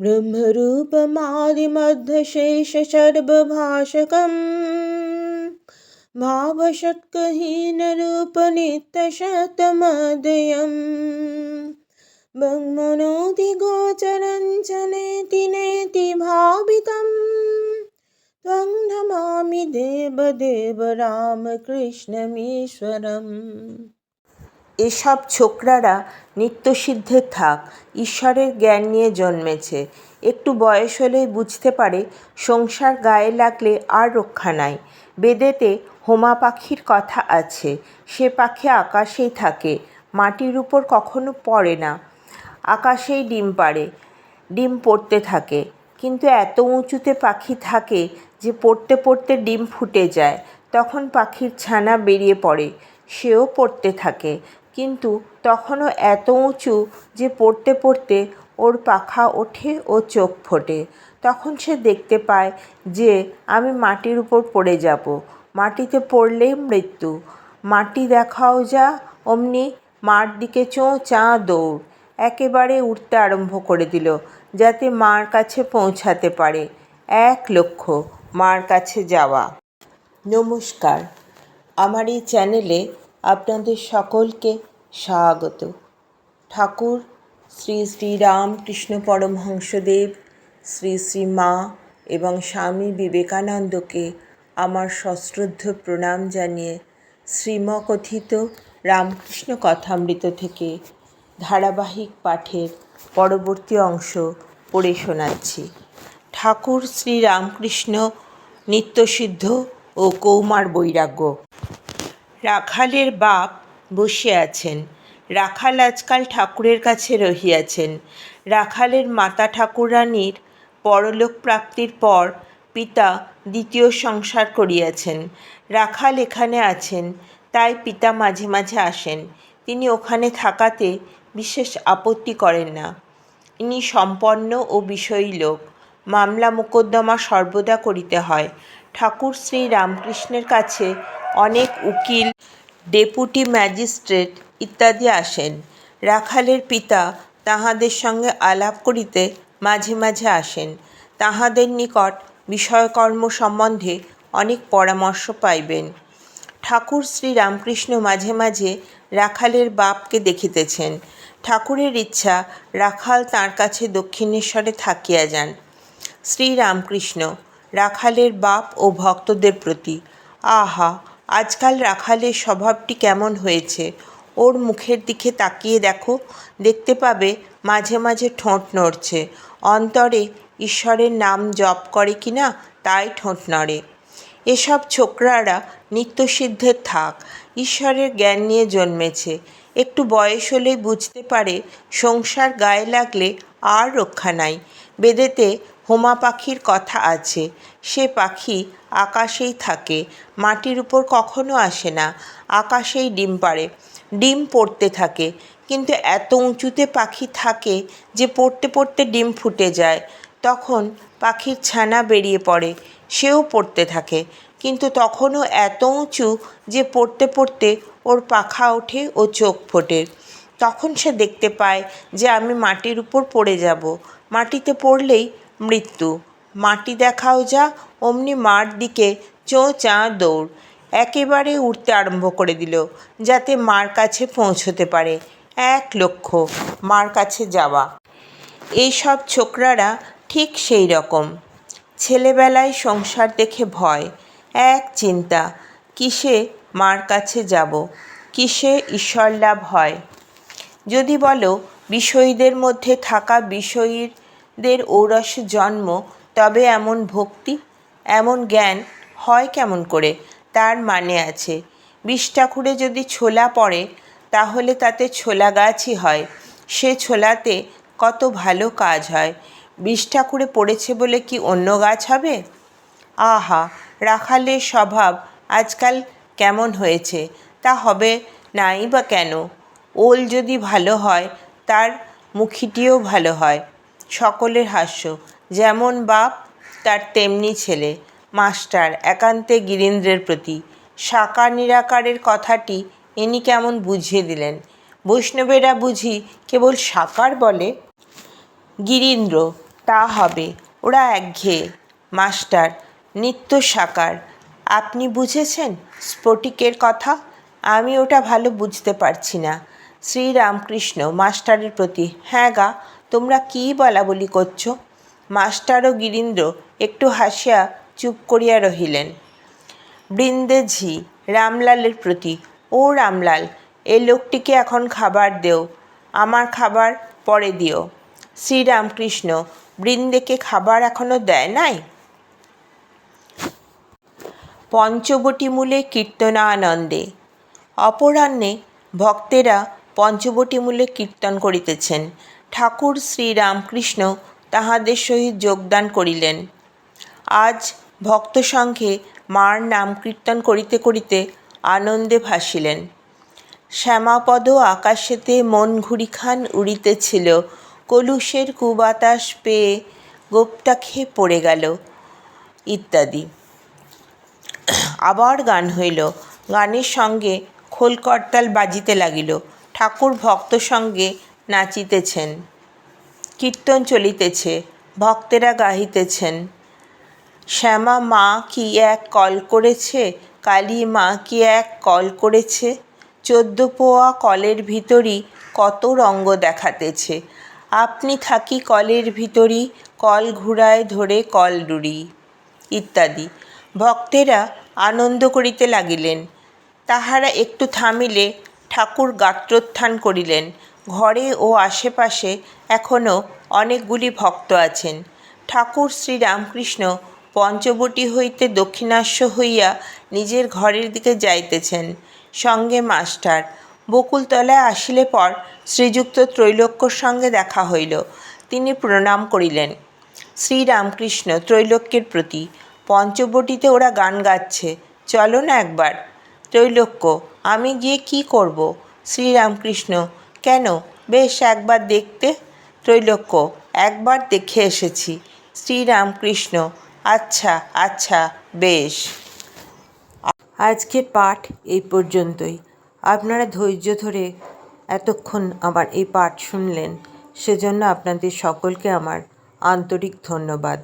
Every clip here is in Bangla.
ब्रह्मरूपमादिमध्यशेषसर्वभाषकम् भावषत्कहीनरूपनित्यशतमदयम् बङ्मनोदिगोचरं च नेति नेति भावितं त्वं नमामि देवदेव रामकृष्णमीश्वरम् এসব ছোকরারা নিত্যসিদ্ধের থাক, ঈশ্বরের জ্ঞান নিয়ে জন্মেছে। একটু বয়স হলেই বুঝতে পারে সংসার গায়ে লাগলে আর রক্ষা নাই। বেদেতে হোমা পাখির কথা আছে, সে পাখি আকাশেই থাকে, মাটির উপর কখনো পড়ে না। আকাশেই ডিম পাড়ে, ডিম পড়তে থাকে। কিন্তু এত উঁচুতে পাখি থাকে যে পড়তে পড়তে ডিম ফুটে যায়, তখন পাখির ছানা বেরিয়ে পড়ে, সেও পড়তে থাকে। কিন্তু তখনও এত উঁচু যে পড়তে পড়তে ওর পাখা ওঠে ও চোখ ফোটে। তখন সে দেখতে পায় যে আমি মাটির উপর পড়ে যাব। মাটিতে পড়লেই মৃত্যু। মাটি দেখাও যা, অমনি মার দিকে চোঁ চাঁ দৌড়। একেবারে উঠতে আরম্ভ করে দিল, যাতে মার কাছে পৌঁছাতে পারে। এক লক্ষ্য মার কাছে যাওয়া। নমস্কার। আমার এই চ্যানেলে আপনাদের সকলকে স্বাগত। ঠাকুর, শ্রী শ্রী রামকৃষ্ণ পরমহংসদেব, শ্রী শ্রী মা এবং স্বামী বিবেকানন্দকে আমার সশ্রদ্ধ প্রণাম জানিয়ে শ্রীমকথিত রামকৃষ্ণ কথামৃত থেকে ধারাবাহিক পাঠের পরবর্তী অংশ পড়ে শোনাচ্ছি। ঠাকুর, শ্রী রামকৃষ্ণ নিত্যসিদ্ধ ও কৌমার বৈরাগ্য। রাখালের বাপ বসে আছেন। রাখাল আজকাল ঠাকুরের কাছে রহিয়াছেন। রাখালের মাতা ঠাকুরানীর পরলোক প্রাপ্তির পর পিতা দ্বিতীয় সংসার করিয়াছেন। রাখাল এখানে আছেন, তাই পিতা মাঝে মাঝে আসেন। তিনি ওখানে থাকাতে বিশেষ আপত্তি করেন না। ইনি সম্পন্ন ও বিষয়ী লোক। মামলা মোকদ্দমা সর্বদা করিতে হয়। ঠাকুর শ্রী রামকৃষ্ণের কাছে অনেক উকিল, ডেপুটি ম্যাজিস্ট্রেট ইত্যাদি আসেন। রাখালের পিতা তাহাদের সঙ্গে আলাপ করিতে মাঝে মাঝে আসেন। তাহাদের নিকট বিষয়কর্ম সম্বন্ধে অনেক পরামর্শ পাইবেন। ঠাকুর শ্রী রামকৃষ্ণ মাঝে মাঝে রাখালের বাপকে দেখিতেছেন। ঠাকুরের ইচ্ছা, রাখাল তাঁর কাছে দক্ষিণেশ্বরে থাকিয়া যান। শ্রীরামকৃষ্ণ রাখালের বাপ ও ভক্তদের প্রতি, আহা! আজকাল রাখালের স্বভাবটি কেমন হয়েছে? ওর মুখের দিকে তাকিয়ে দেখো, দেখতে পাবে মাঝে মাঝে ঠোঁট নড়ছে। অন্তরে ঈশ্বরের নাম জপ করে কি না, তাই ঠোঁট নড়ে। এসব ছোকরারা নিত্যসিদ্ধের থাক, ঈশ্বরের জ্ঞান নিয়ে জন্মেছে। একটু বয়স হলেই বুঝতে পারে, সংসার গায়ে লাগলে আর রক্ষা নাই। বেদেতে হোমা পাখির কথা আছে। সে পাখি আকাশেই থাকে, মাটির উপর কখনো আসে না, আকাশেই ডিম পাড়ে। ডিম পড়তে থাকে, কিন্তু এত উঁচুতে পাখি থাকে যে পড়তে পড়তে ডিম ফুটে যায়। তখন পাখির ছানা বেরিয়ে পড়ে, সেও পড়তে থাকে, কিন্তু তখনও এত উঁচু যে পড়তে পড়তে ওর পাখা ওঠে ও চোখ ফোটে। তখন সে দেখতে পায় যে আমি মাটির উপর পড়ে যাব। মাটিতে পড়লেই মৃত্যু। মাটি দেখাও যা, অমনি মার দিকে চো চাঁ দৌড়। একেবারে উঠতে আরম্ভ করে দিল, যাতে মার কাছে পৌঁছতে পারে। এক লক্ষ্য মার কাছে যাওয়া। এইসব ছোকরারা ঠিক সেই রকম। ছেলেবেলায় সংসার দেখে ভয়, এক চিন্তা, কিসে মার কাছে যাব, কিসে ঈশ্বর লাভ হয়? যদি বলো, বিষয়ীদের মধ্যে থাকা বিষয়ীদের ঔরসে জন্ম, তবে এমন ভক্তি, এমন জ্ঞান হয় কেমন করে? তার মানে আছে বিষ ঠাকুরে যদি ছোলা পড়ে, তাহলে তাতে ছোলা গাছই হয়। সে ছোলাতে কত ভালো কাজ হয়। বিষ ঠাকুরে পড়েছে বলে কি অন্য গাছ হবে? আহা, রাখালের স্বভাব আজকাল কেমন হয়েছে? তা হবে নাই বা কেন? ওল যদি ভালো হয়, তার মুখিটিও ভালো হয়। সকলের হাস্য। যেমন বাপ তার তেমনি ছেলে, মাস্টার একান্তে গিরীন্দ্রের প্রতি। সাকার নিরাকারের কথাটি ইনি কেমন বুঝিয়ে দিলেন? বৈষ্ণবেরা বুঝি কেবল সাকার বলে? গিরীন্দ্র, তা হবে, ওরা একঘেয়ে। মাস্টার, নিত্য সাকার আপনি বুঝেছেন স্ফটিকের কথা? আমি ওটা ভালো বুঝতে পারছি না। শ্রীরামকৃষ্ণ মাস্টারের প্রতি হ্যাঁ গা তোমরা কী বলা বলি করছ? মাস্টার ও গিরীন্দ্র একটু হাসিয়া চুপ করিয়া রহিলেন। বৃন্দে ঝি রামলালের প্রতি, ও রামলাল এ লোকটিকে এখন খাবার দেও, আমার খাবার পরে দিও। শ্রীরামকৃষ্ণ, বৃন্দেকে খাবার এখনও দেয় নাই? পঞ্চবটি মূলে কীর্তনানন্দে। অপরাহ্নে ভক্তেরা পঞ্চবটি মূলে কীর্তন করিতেছেন। ঠাকুর শ্রীরামকৃষ্ণ তাহাদের সহিত যোগদান করিলেন। আজ ভক্ত সঙ্ঘে মার নাম কীর্তন করিতে করিতে আনন্দে ভাসিলেন। শ্যামাপদ আকাশেতে মন ঘুরিখান উড়িতেছিল। কলুষের কুবাতাস পেয়ে গোপটা খেয়ে পড়ে গেল ইত্যাদি। আবার গান হইল। গানের সঙ্গে খোল করতাল বাজিতে লাগিল। ঠাকুর ভক্ত সঙ্গে নাচিতেছেন, কীর্তন চলিতেছে, ভক্তেরা গাহিতেছেন। শ্যামা, মা কি এক কল করেছে? কালী, মা কি এক কল করেছে? চোদ্দ পোয়া কলের ভিতরই কত রঙ্গ দেখাতেছে। আপনি থাকি কলের ভিতরই, কল ঘুরায় ধরে কল ডুরি ইত্যাদি। ভক্তেরা আনন্দ করিতে লাগিলেন। তাহারা একটু থামিলে ঠাকুর গাত্রোত্থান করিলেন। ঘরে ও আশেপাশে এখনও অনেকগুলি ভক্ত আছেন। ঠাকুর শ্রীরামকৃষ্ণ পঞ্চবটী হইতে দক্ষিণাস্য হইয়া নিজের ঘরের দিকে যাইতেছেন। সঙ্গে মাস্টার। বকুলতলায় আসিলে পর শ্রীযুক্ত ত্রৈলোক্যর সঙ্গে দেখা হইল। তিনি প্রণাম করিলেন। শ্রীরামকৃষ্ণ ত্রৈলোক্যের প্রতি, পঞ্চবটিতে ওরা গান গাচ্ছে, চলো না একবার। ত্রৈলোক্য, আমি গিয়ে কি করব? শ্রীরামকৃষ্ণ কেন? বেশ একবার দেখতে ত্রৈলোক্য। একবার দেখে এসেছি। শ্রীরামকৃষ্ণ। আচ্ছা আচ্ছা বেশ। আজকের পাঠ এই পর্যন্তই। আপনারা ধৈর্য ধরে এতক্ষণ আমার এই পাঠ শুনলেন, সেজন্য আপনাদের সকলকে আমার আন্তরিক ধন্যবাদ।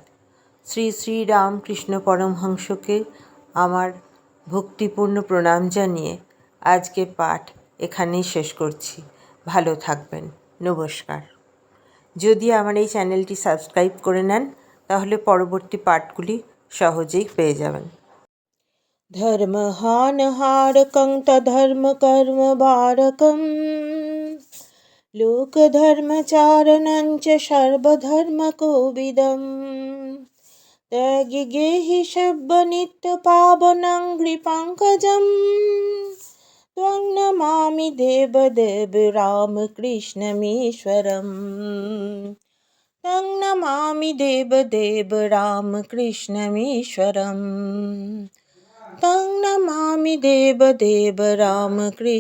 শ্রী শ্রী রামকৃষ্ণ পরমহংসকে আমার ভক্তিপূর্ণ প্রণাম জানিয়ে আজকের পাঠ এখানেই শেষ করছি। ভালো থাকবেন নমস্কার যদি আমার এই চ্যানেলটি সাবস্ক্রাইব করে নেন তাহলে পরবর্তী পাঠগুলি সহজেই পেয়ে যাবেন धर्महानहारकं तधर्मकर्मबारकं लोकधर्मचारणं च सर्वधर्मकोविदं त्यागिगेहि शब्दनित्यपावनं घ्रिपङ्कजं त्वं नमामि देवदेव रामकृष्णमीश्वरम् तं नमामि देवदेव रामकृष्णमीश्वरम् तं नमामि देवदेव रामकृष्णमीश्वरम्